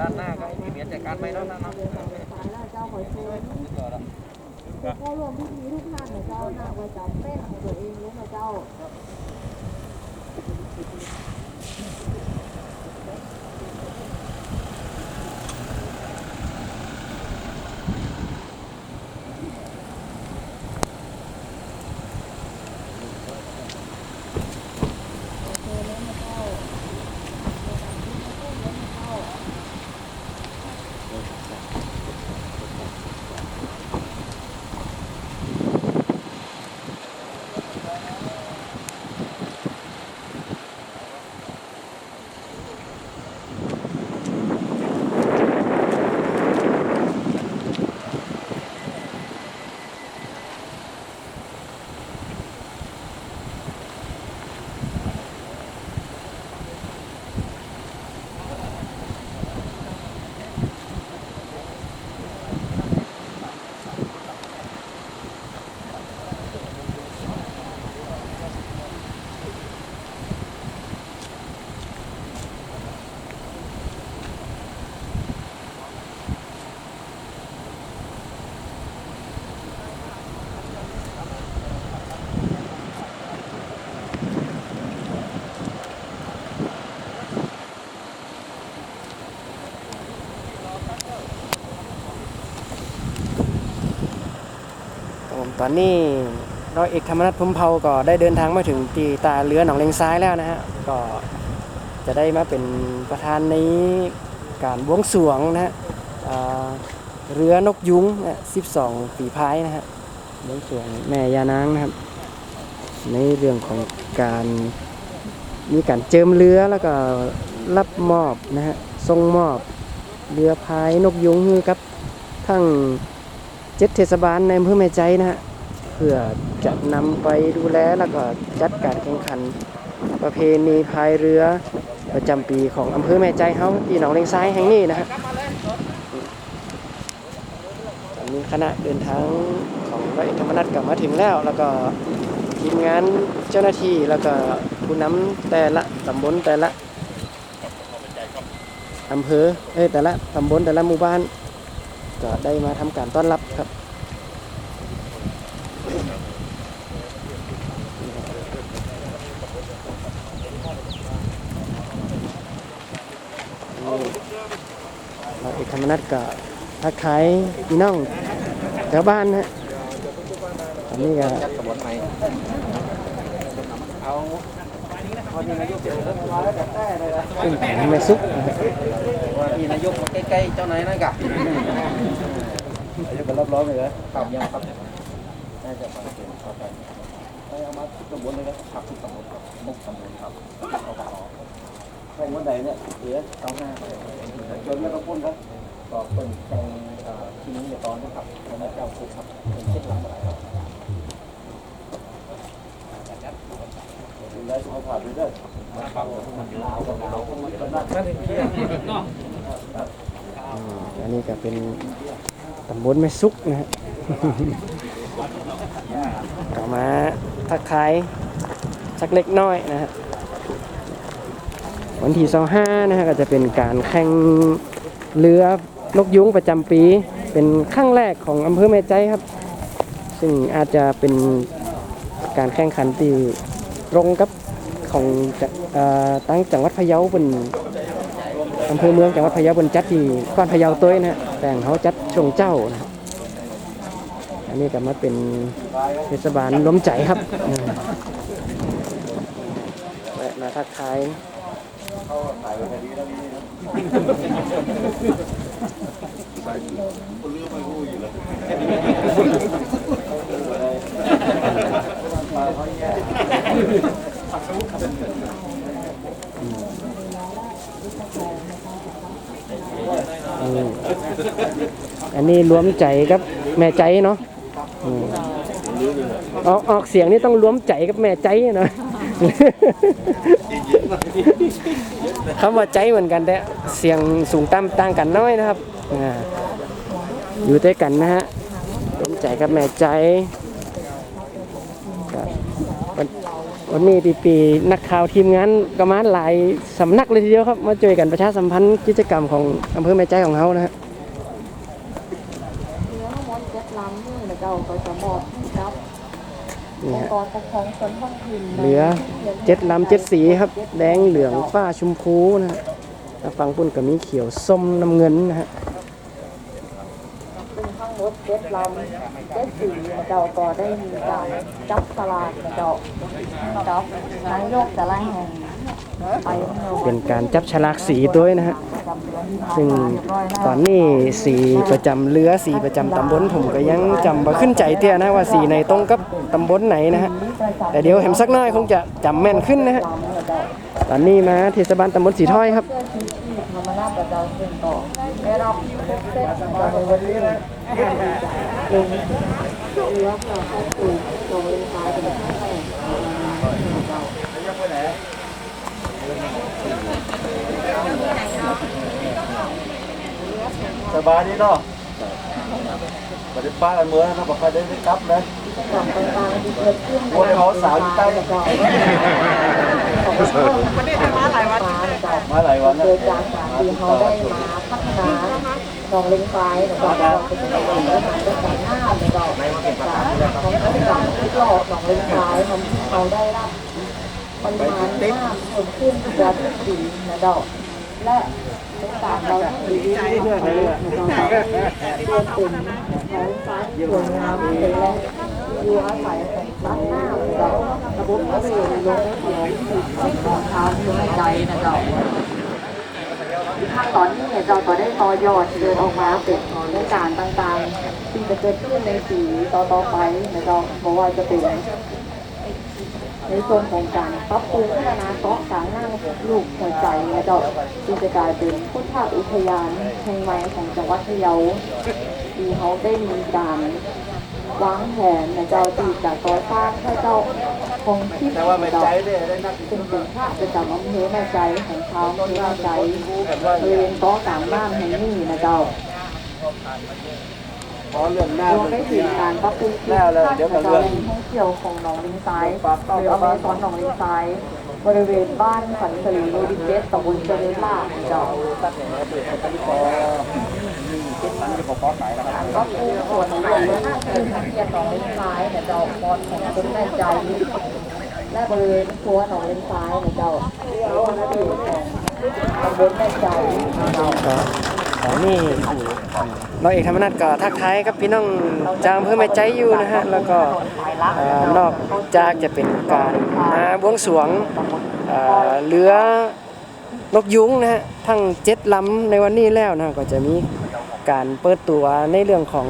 ด้านหน้าก็ให้พี่เมียจัดการไปแล้วนะเนาะสายแล้วเจ้าขอเชิญผู้เข้าร่วมพิธีทุกท่านนะเจ้าหน้าประจำเต้นของตัวเองรู้ไหมเจ้า ตอนนี้ร้อยเอกธรรมนัฐพรหมเผาก็ได้เดินทางมาถึงตีตาเรือหนองเลงซ้ายแล้วนะฮะก็จะได้มาเป็นประธานในการบวงสรวงนะฮะเรือนกยุงนะ12ฝีพายนะฮะบวงสรวงแม่ยานางนะครับ ในเรื่องของการมีการเจิมเรือแล้วก็รับมอบนะฮะทรงมอบเรือพายนกยุงให้กับทั้งเจ็ดเทศบาลในอำเภอแม่ใจนะฮะ พื่อจะนำไปดูแลแล้วก็จัดการแข่งขัน ประเพณีพายเรือประจำปีของอำเภอแม่ใจเฮาที่หนองเลงซ้ายแห่งนี้นะฮะตอนนี้คณะเดินทางของร้อยเอกธรรมนัฐกลับมาถึงแล้ว แล้วก็ทีมงานเจ้าหน้าที่แล้วก็ผู้นำแต่ละตำบลแต่ละอำเภอเอ้แต่ละตำบลแต่ละหมู่บ้าน ก็ได้มาทำการต้อนรับครับ นี่เราเอก ธรรมนัฐก็ทักทายพี่น้องแถวบ้านฮะอันนี้ก็เป็นแผนแผงแม่ซุกว่ามีนายกมาใกล้ๆเจ้านายนั่นกะนายกก็รับร้องเลยเหรอขับยังครับน่าจะฟังเสียงครับไปเอามาทุกตำบลเลยนะครับทุกตำบลครับมุกตำบลครับเอาขอแข่งวันใดเนี่ยเดี๋ยวเอาหน้าไปจนแล้วก็พุ่นครับก็เป็นแข่งทีนี้ในตอนนะครับแล้วเจ้าคุกครับเป็นเช็ดหลังอะไรครับดูแลสุขภาพด้วยเด้อครับมันลาวกับลาวมันนักนั่นเองเนาะอันนี้ก็เป็นตำบลแม่ซุกนะฮะก็มาทักทายสักเล็กน้อยนะฮะ วันที่25นะฮะก็จะเป็นการแข่งเรือนกยุงประจำปี เป็นครั้งแรกของอำเภอแม่ใจครับ ซึ่งอาจจะเป็นการแข่งขันที่ตรงกับของอตั้งจังหวัดพะเยาเป็นอำเภอเมืองจังหวัดพะเยาเป็นจัดที่ก้อนพะเยาตัวนะฮะแต่งเขาจัดช่วงเจ้านะอันนี้ก็มาเป็นเทศบาลล้มใจครับมาทักทาย เข้ายไปแค่นี้แล้วนี่ใส่คนเลือกไม่รู้อยู่แล้วเขาแย่ผักสมุอันนี้รวมใจครับแม่ใจเนาะออกออกเสียงนี่ต้องรวมใจกับแม่ใจเนาะ คำว่าใจเหมือนกันแต่เสียงสูงต่ำต่างกันน้อยนะครับอยู่ด้วยกันนะฮะรวมใจกับแม่ใจวันวันนี้ปีปีนักข่าวทีมงานก็มาหลายสำนักเลยทีเดียวครับ มาช่วยกันประชาสัมพันธ์กิจกรรมของอำเภอแม่ใจของเขานะฮะเนื้อทั้งหมดเจ็ดลำนี่นะเจ้าก็จะมอบให้กับ นี่องฮะค์กรปกครองส่วนท้องถิ่นเหลือเจ็ดลำเจ็ดสีครับ แดงเหลืองฟ้าชมพูนะฮะแล้วฝั่งปุ่นก็มีเขียวส้มน้ำเงินนะฮะซึ่งทั้งหมดเจ็ดลำเจ็ดสีนะเจ้าก็ได้มีการจับสลากนะเจ้าจับนายกแต่ละแห่งไป เป็นการจับฉลากสีด้วยนะฮะซึ่งตอนนี้สีประจำเรือสีประจำตำบลผมก็ยังจำบ่ขึ้นใจเตี้ยนะว่าสีไหนตรงกับตำบลไหนนะฮะแต่เดี๋ยวเห็นสักหน้อยคงจะจำแม่นขึ้นนะฮะตอนนี้มาเทศบาลตำบลสีถ้อยครับ เสื้อชูชีพธรรมนาประจำเป็นต่อได้รับทุกเซตจากในวันนี้ลงเรือเราเข้าสู่โรงเรียนชายเป็นครั้งแรก สบายดีเนาะปฏิป้ากันเมื่อนะบอกใครได้ได้กลับเลยกลับต่างๆที่เกิดขึ้นวันเขาสาวอยู่ใต้มันได้มาหลายวันมาหลายวันนะโดยจากการที่เขาได้มาพัฒนาหนองเลงซ้ายนะครับเราเป็นสถานที่แต่งหน้าในดอกในการของเขาการทดลองหนองเลงซ้ายทำให้เขาได้รับปริมาณน้ำเพิ่มขึ้นกว่าทุกปีนะดอก และในการเราดีเรื่อยๆเลยนะครับเพื่อเป็นน้องซ้ายที่สวยงามเลยและอยู่อาศัยของตั้งหน้าเราระบบก็เลยลงเสียงที่ของเท้าอยู่ในใจนะดอกทางตอนนี้เนี่ยเราก็ได้ต่อยอดเดินออกมาเป็นในการต่างๆที่จะเกิดขึ้นในสีต่อๆไปนะครับเพราะว่าจะเป็น ในส่วนของการปรับปรุงพัฒนาเกาะกลางนั่งลูกหัวใจนะครับที่จะกลายเป็นพุทธอุทยานแห่งใหม่ของจังหวัดพะเยาที่เขาได้มีการวางแผนในเจ้าตีจากก่อสร้างให้เจ้าของที่ว่าไม่ใจได้ได้นักเป็นสินค้าประจำอำเภอแม่ใจของชาวอำเภอแม่ใจบริเวณเกาะกลางบ้านแห่งนี้นะเจ้า ขอเรื่องหน้ารวมไปถึงการปรับปรุงที่พักนะเจ้าแหล่งท่องเที่ยวของหนองลิงซ้ายหรืออเมซอนหนองลิงซ้าย บริเวณบ้านขันสลีโรดิเจสตำบลเจริญลาภนะเจ้าตัดเนี่ยเปิดเป็นตอมีเจ็ดพันจะขอขอขายแล้วครับการปรับปรุงส่วนรวมและน่าคือทางเทียนหนองลิงซ้ายนะเจ้าบอลของคนแม่ใจและบริเวณครัวหนองลิงซ้ายนะเจ้าแล้วก็ที่ของตำบลแม่ใจนะเจ้าก็ตอ นนี้เราเอกธรรมนัฐก็ทักทายกับพี่น้องจางเพื่อแม่ใจอยู่นะฮะแล้วก็นอกจากจะเป็นการมาบวงสรวงเอ่อเรือนกยุงนะฮะทั้งเจ็ดลำในวันนี้แล้วนะก็จะมีการเปิดตัวในเรื่องของ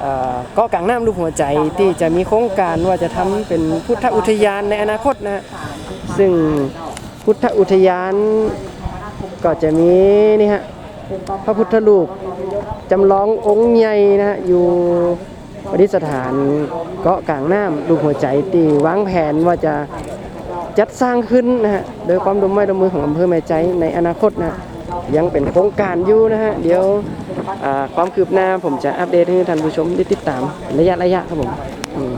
เอ่อเกาะกลางน้ำรูปหัวใจที่จะมีโครงการว่าจะทำเป็นพุทธอุทยานในอนาคตนะ ซึ่งพุทธอุทยานก็จะมีนี่ฮะ พระพุทธรูปจำลององค์ใหญ่นะฮะอยู่ประดิษฐานเกาะกลางน้ำรูปหัวใจตีวางแผนว่าจะจัดสร้างขึ้นนะฮะโดยความร่วมไม้ร่วมมือของอำเภอแม่ใจในอนาคตนะฮะยังเป็นโครงการอยู่นะฮะเดี๋ยวความคืบหน้าผมจะอัปเดตให้ท่านผู้ชมได้ติดตามระยะระยะครับผมอืม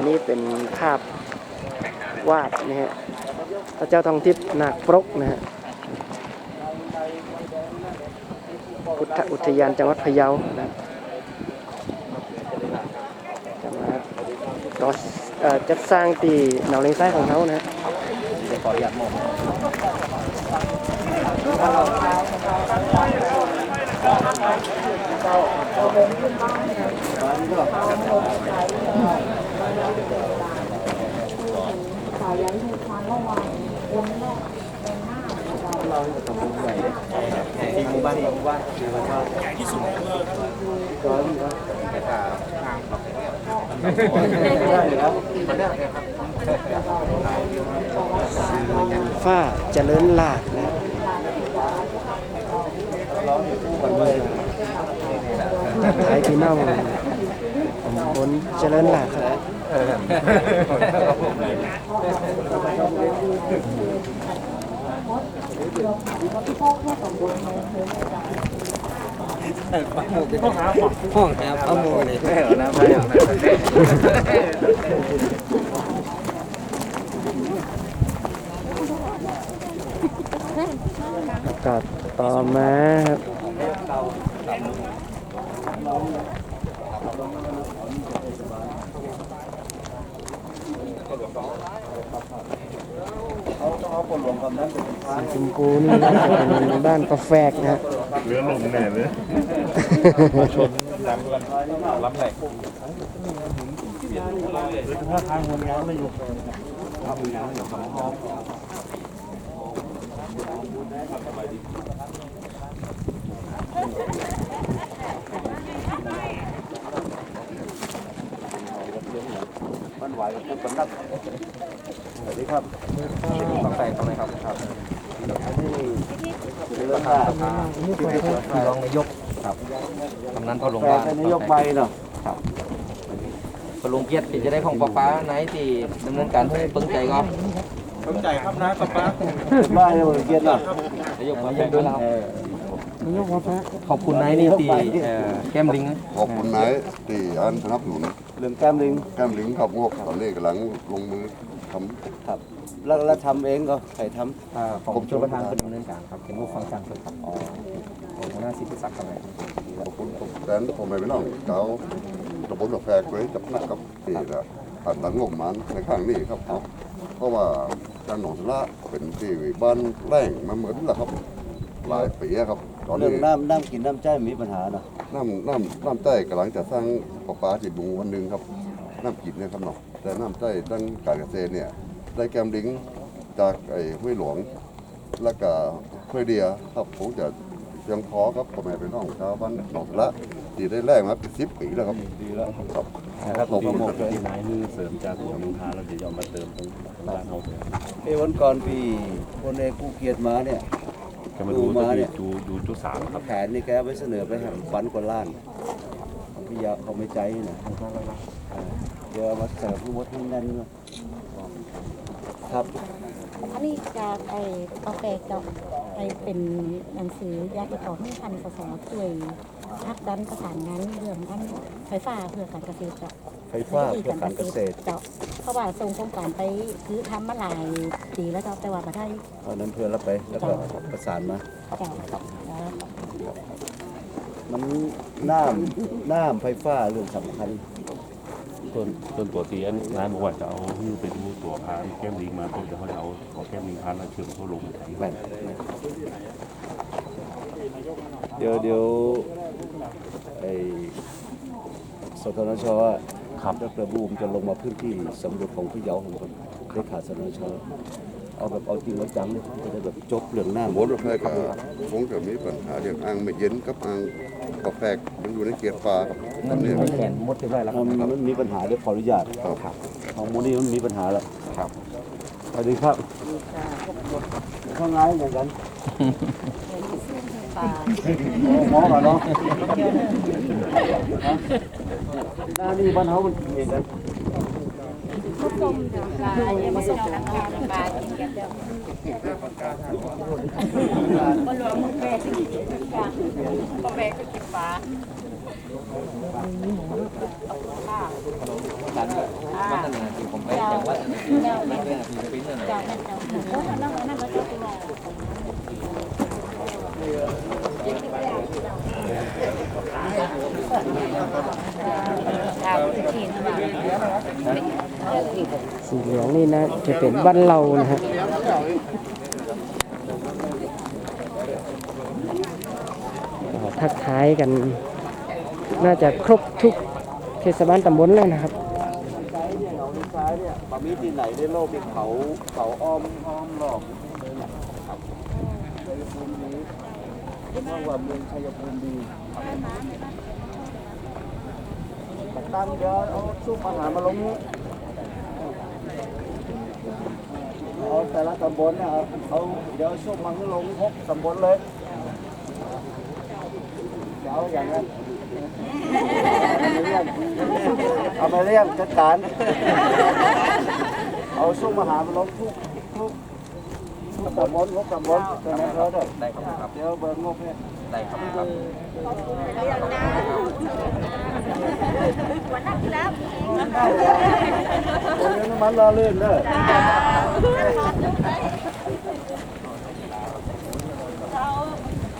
อันนี้เป็นภาพวาดนะฮะพระเจ้าทองทิพย์นาคปรกนะฮะพุทธอุทยานจังหวัดพะเยานะจะมาต่อจัดสร้างตีหนองเลงซ้ของเขานะฮะขออนุญาตมองสายยัน คือความระวังองค์แรกเป็นหน้าเราเราจะทำบุญใหญ่เลยที่หมู่บ้านหมู่บ้านแล้วก็ใหญ่ที่สุดก็มีว่าแค่ตาทางได้เลยครับมาได้ครับฝ้าเจริญลาดนะฮะร้องอยู่คู่กันเลยท้ายพี่น้องผมบนเจริญลาดครับ พ่อค่สมบูรณ์ในเธอไม่ได้ห้องหาห้องหาข้อมูลนี่ไม่เหรอนะไม่เหรอก็ต่อมาครับ เขาต้องเอาคนหลวงกับนั้นเป็นทางชมพูนี่น่าจะเป็นบ้านกาแฟกนะฮะเรือลงแน่เลยชนน้ำกันรับไหนถ้าทางคนงานไม่อยู่มันไหวกั บคนนักสวัสดีครับต้องใส่ตรงไหนครับครับอันนี้เรื่องว่าที่รองนายกครับกำนันพอหลวงว่านายกใบเนาะครับพอหลวงเกียรติที่จะได้ของป้าป้าไหนที่ดำเนินการให้ปึ้งใจก็สนใจครับนะป้าป้าบ้านเลยเกียรติเนาะนายกมาเยี่ยมด้วยครับ ขอบคุณนายนี่ตีเอ่อแก้มลิงนะขอบคุณนายที่อันสนับสนุนเรื่องแก้มลิงแก้มลิงขับงกตอนนี้กำลังลงมือทครับแล้วแล้วทำเองก็ใครทำอ่าของชลประทานเป็นดำเนินการครับเป็นผู้ฟังการฝึกครับอ๋อของหัวหน้าสิทธิศักดิ์อะไรำขอบคุณทุกแสนพ่อแม่พี่น้องเจ้าตำบลกาแฟไว้จับหนักกับที่ละอันหลังงบมันในข้างนี้ครับเนาะเพราะว่าการหนองสละเป็นที่บ้านแรงมาเหมือนละครับ หลายปีอะครับ ตอนเรื่อนี้งน้ำน้ำกินน้ำใจมีปัญหาเนาะน้ำน้ำน้ำใต้กำลังจะสร้างประปาจิตบุงวันหนึ่งครับน้ำกินเนี่ยครับเนาะแต่น้ำใต้ด้านการเกษตรเนี่ยได้แกมลิงจากไอ้ห้วยหลวง แล้วก็ห้วยเดียครับผมจะเพียงพอครับพ่อแม่เป็นน้องชาวบ้านหนองสละที่ได้แรกมาเป็นสิบปีแล้วครับดีแล้วครับครับผมหมดเลยนายนี่เสริมจากของลูกค้าแล้วเดี๋ยวเอามาเติมตรงร้านเราเอ้วันก่อนพี่คนเอกผู้เกียรติมาเนี่ย จะมาดูดูมาเนี่ยดูดูจุดสามครับแผนนี่แกเอาไปเสนอไปแห่งฝันกว่าล้านพี่ยาเขาไม่ใจนะเออเดี๋ยวเอามาเสิร์ฟผู้มดให้แน่นเลยครับอันนี้จากไอ้กาแฟกับไอ้เป็นหนังสืออยากจะขอให้พันสสช่วยพักดันประสานงานเรื่องอันไฟฟ้าเพื่อการเกษตรเจ้า ไฟฟ้าเพื่อการเกษตร เจ้าเพราะว่าส่งโครงการไปคือทำมาหลายปีแล้วเจ้าแต่ว่าประเทศเอาน้ำเพื่อนรับไปแล้วก็ประสานมา เจ้าแล้วมันน้ำน้ำไฟฟ้าเรื่องสำคัญต้นต้นตัวเตียนนายบอกว่าจะเอาหิ้วไปดูตัวพานแก้มลิงมาปุ๊บเดี๋ยวเขาจะเอาของแก้มลิงพานแล้วเชื่อมเข้าลงแม่นเดี๋ยวเดี๋ยวไอ้สทนชอะ ครับดรบูมจะลงมาพื้นที่สำรวจของพี่เยาของคนได้ขาดสทนชเอาแบบเอาจริงเอาจังเลยจะได้แบบจบเรื่องหน้าบนรถไฟก็คงจะมีปัญหาเรื่องอ่างไม่เย็นกับอ่างกาแฟมันอยู่ในเกียร์ฟ้าครับตอนนี้ครับแขนมดเรียบร้อยแล้วครับมันมีปัญหาเดี๋ยวขออนุญาตครับของมูนี่มันมีปัญหาแล้วครับสวัสดีครับข้างไงเหมือนกันหมอกันเนาะห น้านี่บ้านเฮามันเหมือนกันเจ้าเจ้าเจ้านั่งนั่งก็เจ้าตัวข้าวกินมา สีเหลืองนี่นะจะเป็นบ้านเรานะฮะทักทายกัน น่าจะครบทุกเทศบาลตำบลแล้วนะครับใจเนี่ยเอาลูกซ้ายเนี่ยบะมีที่ไหนในโลกมีเขาเขาอ้อมอ้อมหลอกครับชัยภูมิดี เมื่อว่าเมืองชัยภูมิดีตั้งเดี๋ยวเอาซุปอาหารมาลงนี้เอาแต่ละตำบลเนี่ยเอาเอาเดี๋ยวซุปมันลงครบตำบลเลยเดี๋ยวอย่างนั้นเอาไปเรียกจัดการเอาซุ้มอาหารมาลงทุกทุก ทุกตำบลงบตำบลเป็นไงเขาด้วยได้ครับเดี๋ยวเบิร์งบให้ได้ครับครับโอ้ยน้ำมันรอเลื่อนเลย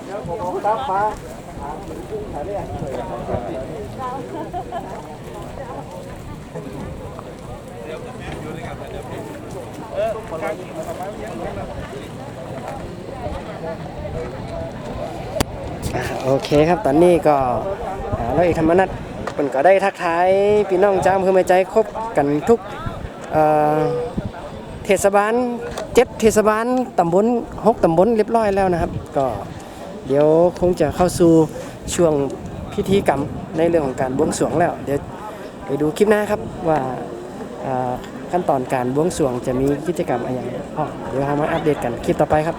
เดี๋ยวผมเอาตับมาหากุ้งหาเนี่ยอ่า โอเคครับตอนนี้ก็อ่าร้อยเอกธรรมนัฐเป็นก็ได้ทักทายพี่น้องจ้ามเพื่อไม่ใจครบกันทุกเทศบาลเจ็ดเทศบาลตำบลหกตำบลเรียบร้อยแล้วนะครับ ก็เดี๋ยวคงจะเข้าสู่ช่วงพิธีกรรมในเรื่องของการบวงสรวงแล้ว เดี๋ยว ไปดูคลิปหน้าครับว่าขั้นตอนการบวงสรวงจะมีกิจกรรมอะไรอย่างอ๋อเดี๋ยวเรามาอัปเดตกันคลิปต่อไปครับ